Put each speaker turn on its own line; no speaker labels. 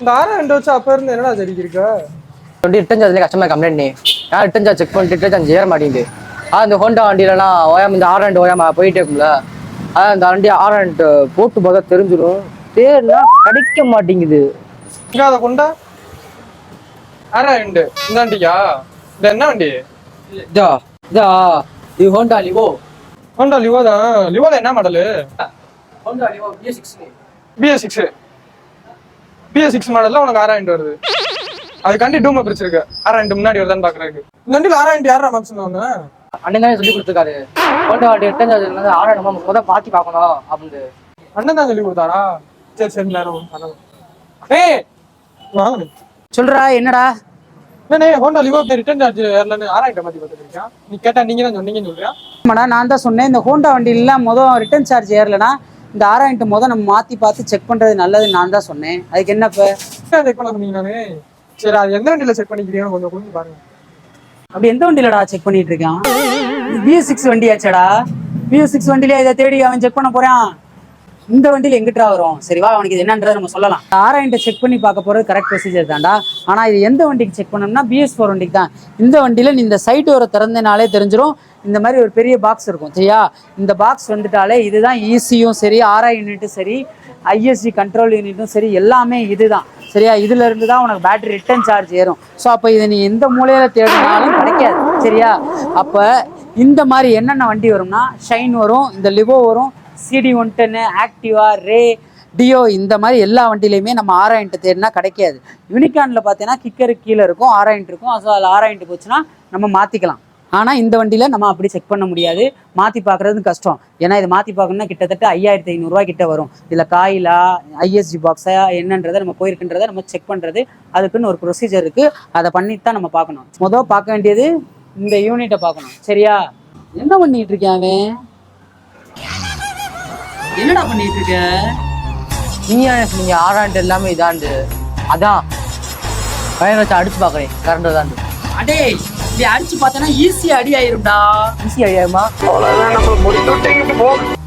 இந்த ஆறு ரெண்டு வச்சு அப்ப இருந்து என்னடா சரிக்கு இருக்க?
டுவெண்ட்டி ரிட்டர்ன் சார்ஜ்ல கஸ்டமர் கம்ப்ளைண்ட் நீ நான் ரிட்டர்ன் சார்ஜ் செக் பண்ணிட்டு ரிட்டர்ன் சார்ஜ் ஏற மாட்டேங்குது. ஆ இந்த ஹோண்டா வண்டியிலலாம் ஓயாம இந்த ஆர் ரெண்டு ஓயாம போயிட்டே இருக்கும்ல. அதான் இந்த வண்டி ஆர் ரெண்டு போட்டு பார்த்தா தெரிஞ்சிடும் தேர்னா கிடைக்க மாட்டேங்குது.
அதை கொண்டா ஆறா ரெண்டு இந்த வண்டிக்கா இந்த என்ன வண்டி
இதா இதா இது ஹோண்டா லிவோ
ஹோண்டா லிவோ தான் லிவோல என்ன model
Honda Livo BS six
BS six BS six மாடல்ல உனக்கு ஆறா ரெண்டு வருது அதுக்காண்டி டூமை பிரிச்சிருக்கு ஆறா ரெண்டு முன்னாடி வருதான்னு பாக்குறதுக்கு இந்த வண்டியில ஆறா ரெண்டு யாரா மேக்ஸ் ஒண்ணு
அண்ணன் தானே சொல்லி கொடுத்துருக்காரு ஹோண்டா வண்டி ரிட்டர்ன் சார்ஜ் வந்து நம்ம முதல் மாற்றி பார்க்கணும் அப்படின்னு
அண்ணன் தான் சொல்லி கொடுத்தாரா சரி சரி நேரம் ஏய்
சொல்றா என்னடா?
ஹோண்டா லிவோ ரிட்டர்ன் சார்ஜ் ஏர்லன்னு ஆறாயிரம் மாத்தி பார்த்துருக்கா நீ கேட்டா நீங்க தான் சொன்னீங்கன்னு சொல்றியா
நான் தான் சொன்னேன். இந்த ஹோண்டா வண்டியில மொதல் ரிட்டர்ன் சார்ஜ் ஏறலனா இந்த ஆறாயிரம் மொதல் நம்ம மாத்தி பார்த்து செக் பண்றது நல்லதுன்னு நான் தான் சொன்னேன். அதுக்கு என்ன இப்ப?
செக் பண்ண சொன்னீங்க நானு? சரி அது எந்த வண்டியில செக் பண்ணிக்கிறீங்க கொஞ்சம் கொஞ்சம் பாருங்க.
அப்படி எந்த வண்டியிலடா செக் பண்ணிட்டு இருக்கான்? பிஎஸ் சிக்ஸ் வண்டியாச்சடா. பிஎஸ் சிக்ஸ் வண்டியில இதை தேடி அவன் செக் பண்ண போறான். இந்த வண்டியில் எங்கிட்டா வரும்? சரிவா அவனுக்கு இது என்னன்றதை நம்ம சொல்லலாம். ஆறாயிரம் செக் பண்ணி பார்க்க போகிறது கரெக்ட் ப்ரொசீஜர் தான்டா. ஆனால் இது எந்த வண்டிக்கு செக் பண்ணணும்னா பிஎஸ் ஃபோர் வண்டிக்கு தான். இந்த வண்டியில் நீ இந்த சைட் வர திறந்தனாலே தெரிஞ்சிடும் இந்த மாதிரி ஒரு பெரிய பாக்ஸ் இருக்கும் சரியா? இந்த பாக்ஸ் வந்துட்டாலே இதுதான் ஈசியும் சரி ஆர்ஐ யூனிட்டும் சரி ஐஎஸ்டி கண்ட்ரோல் யூனிட்டும் சரி எல்லாமே இதுதான் சரியா? இதுல இருந்து தான் உனக்கு பேட்டரி ரிட்டர்ன் சார்ஜ் ஏறும். ஸோ அப்போ இதை நீ எந்த மூலையில தேடினாலும் கிடைக்காது சரியா? அப்போ இந்த மாதிரி என்னென்ன வண்டி வரும்னா ஷைன் வரும் இந்த லிவோ வரும் சிடி ஒன் டென்னு ஆக்டிவா ரே டியோ இந்த மாதிரி எல்லா வண்டியிலையுமே நம்ம ஆராயின்ட்டு தேடினா கிடைக்காது. யூனிகானில் பார்த்தீங்கன்னா கிக்கரு கீழே இருக்கும் ஆராயின்ட் இருக்கும். ஸோ அதில் ஆராயின்ட்டு போச்சுன்னா நம்ம மாற்றிக்கலாம் ஆனால் இந்த வண்டியில் நம்ம அப்படி செக் பண்ண முடியாது. மாற்றி பார்க்குறது கஷ்டம். ஏன்னா இது மாற்றி பார்க்கணும்னா கிட்டத்தட்ட ஐயாயிரத்தி ஐநூறுரூவா கிட்ட வரும். இதில் காயிலா ஐஎஸ்ஜி பாக்ஸா என்னன்றதை நம்ம போயிருக்குன்றதை நம்ம செக் பண்ணுறது அதுக்குன்னு ஒரு ப்ரொசீஜர் இருக்குது அதை பண்ணிட்டு தான் நம்ம பார்க்கணும். மொதல் பார்க்க வேண்டியது இந்த யூனிட்டை பார்க்கணும். சரியா? என்ன பண்ணிகிட்டு இருக்கேன் அவன்? என்னடா பண்ணிட்டு இருக்க
நீங்க என்ன சொன்னீங்க ஆறாண்டு எல்லாமே இதாண்டு. அதான். பையன் வச்சு அடிச்சு பார்க்குறேன். கரண்ட் தான்
அடே இப்படி அடிச்சு பார்த்தனா ஈஸியா அடி ஆயிரும்டா.
ஈஸி ஐயாயிரமா
நம்ம முடிச்சு